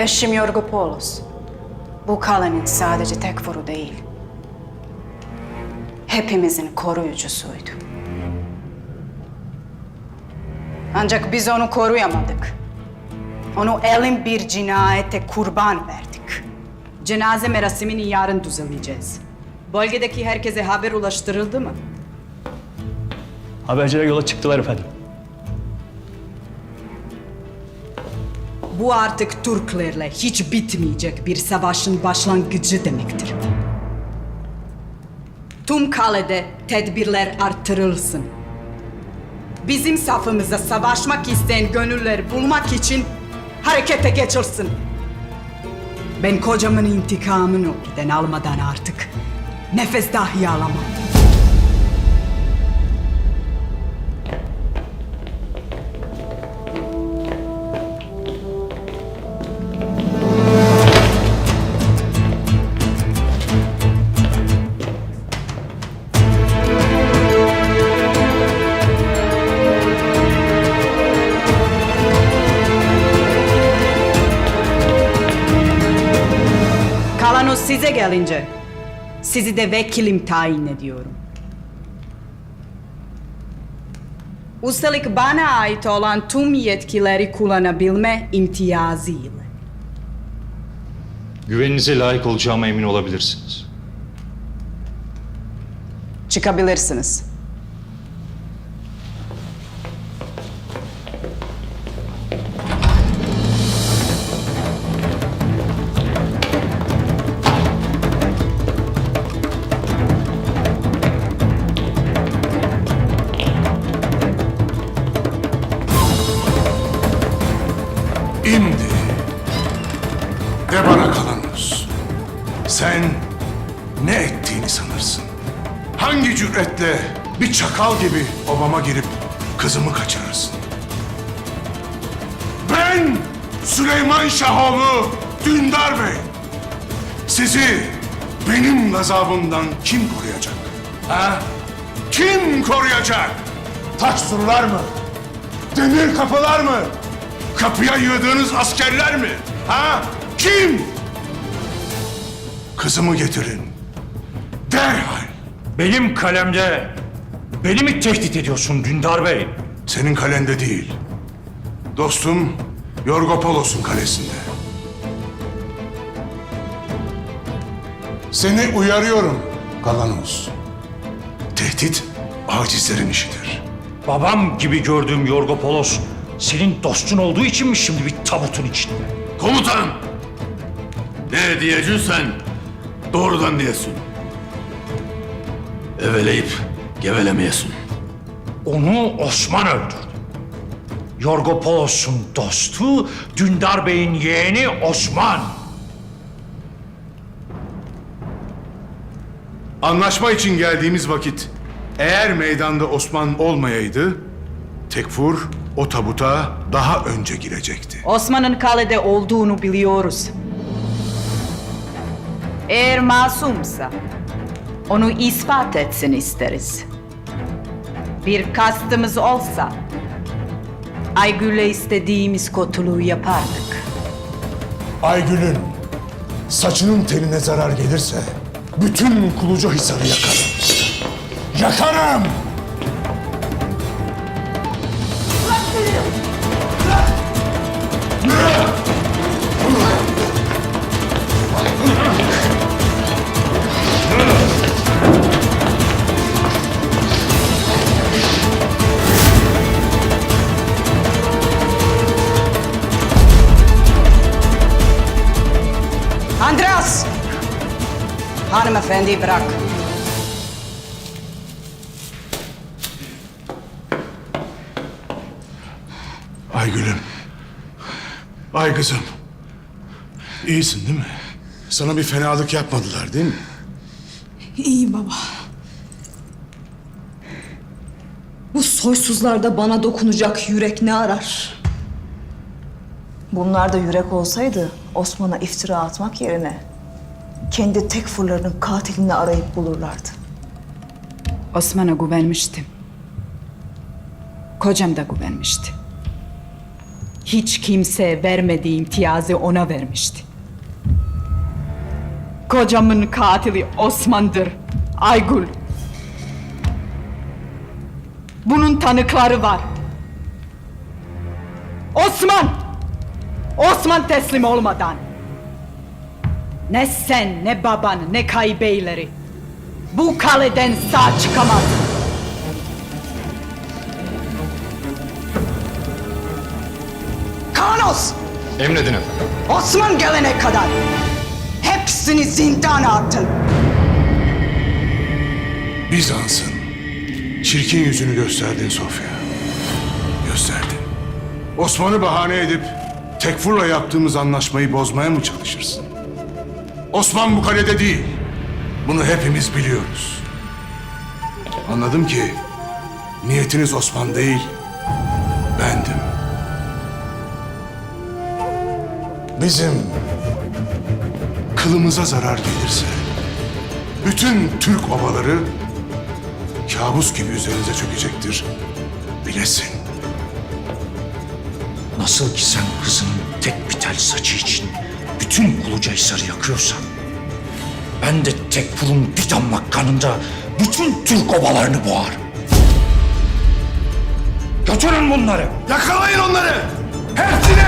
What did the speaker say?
Eşim Yorgopoulos. Bu kalenin sadece tek furu değil. Hepimizin koruyucusuydu. Ancak biz onu koruyamadık. Onu elin bir cinayete kurban verdik. Cenaze merasimini yarın düzenleyeceğiz. Bölgedeki herkese haber ulaştırıldı mı? Haberciler yola çıktılar efendim. Bu artık Türklerle hiç bitmeyecek bir savaşın başlangıcı demektir. Tüm kalede tedbirler artırılsın. Bizim safımıza savaşmak isteyen gönüller bulmak için harekete geçilsin. Ben kocamın intikamını o giden almadan artık nefes dahi alamam. Kalanus size gelince sizi de vekilim tayin ediyorum. Üstelik bana ait olan tüm yetkileri kullanabilme imtiyazı ile. Güveninize layık olacağıma emin olabilirsiniz. Çıkabilirsiniz. İmdi. De bana Kalanus. Sen ne ettiğini sanırsın? Hangi cüretle bir çakal gibi obama girip kızımı kaçırırsın? Ben Süleyman Şahoğlu Dündar Bey. Sizi benim gazabımdan kim koruyacak? Ha? Kim koruyacak? Taş surlar mı? Demir kapılar mı? Kapıya yığdığınız askerler mi? Ha? Kim? Kızımı getirin. Derhal. Benim kalemde beni mi tehdit ediyorsun Dündar Bey? Senin kalende değil. Dostum Yorgopolos'un kalesinde. Seni uyarıyorum Kalanos. Tehdit acizlerin işidir. Babam gibi gördüğüm Yorgopolos senin dostun olduğu için mi şimdi bir tabutun içinde? Komutanım! Ne diyeceksen doğrudan diyesin. Eveleyip gevelemeyesin. Onu Osman öldürdü. Yorgopolos'un dostu Dündar Bey'in yeğeni Osman. Anlaşma için geldiğimiz vakit eğer meydanda Osman olmayaydı, Tekfur o tabuta daha önce girecekti. Osman'ın kalede olduğunu biliyoruz. Eğer masumsa onu ispat etsin isteriz. Bir kastımız olsa Aygül'e istediğimiz kötülüğü yapardık. Aygül'ün saçının teline zarar gelirse bütün Kulucu Hisar'ı yakarım. Yakarım! Hanımefendi bırak. Aygül'üm. Ay kızım. İyisin değil mi? Sana bir fenalık yapmadılar değil mi? İyi baba. Bu soysuzlarda bana dokunacak yürek ne arar? Bunlar da yürek olsaydı Osman'a iftira atmak yerine kendi tek fırlarının katilini arayıp bulurlardı. Osman'a güvenmiştim. Kocam da güvenmişti. hiç kimse vermediği imtiyazı ona vermişti. Kocamın katili Osman'dır. Aygül. Bunun tanıkları var. Osman! Osman teslim olmadan ne sen, ne baban, ne kaybeyleri bu kaleden sağ çıkamaz. Kanos! Emredin efendim. Osman gelene kadar hepsini zindana attın. Bizans'ın çirkin yüzünü gösterdin Sofya. Gösterdin. Osman'ı bahane edip Tekfur'la yaptığımız anlaşmayı bozmaya mı çalışırsın? Osman bu kalede değil. Bunu hepimiz biliyoruz. Anladım ki niyetiniz Osman değil, bendim. Bizim kılımıza zarar gelirse bütün Türk obaları kabus gibi üzerinize çökecektir. Bilesin. Nasıl ki sen kızının tek bir tel saçı için bütün Kulucahisar'ı yakıyorsan... ...ben de Tekfur'un bir damla kanında bütün Türk obalarını boğarım. Götürün bunları. Yakalayın onları! Hepsini!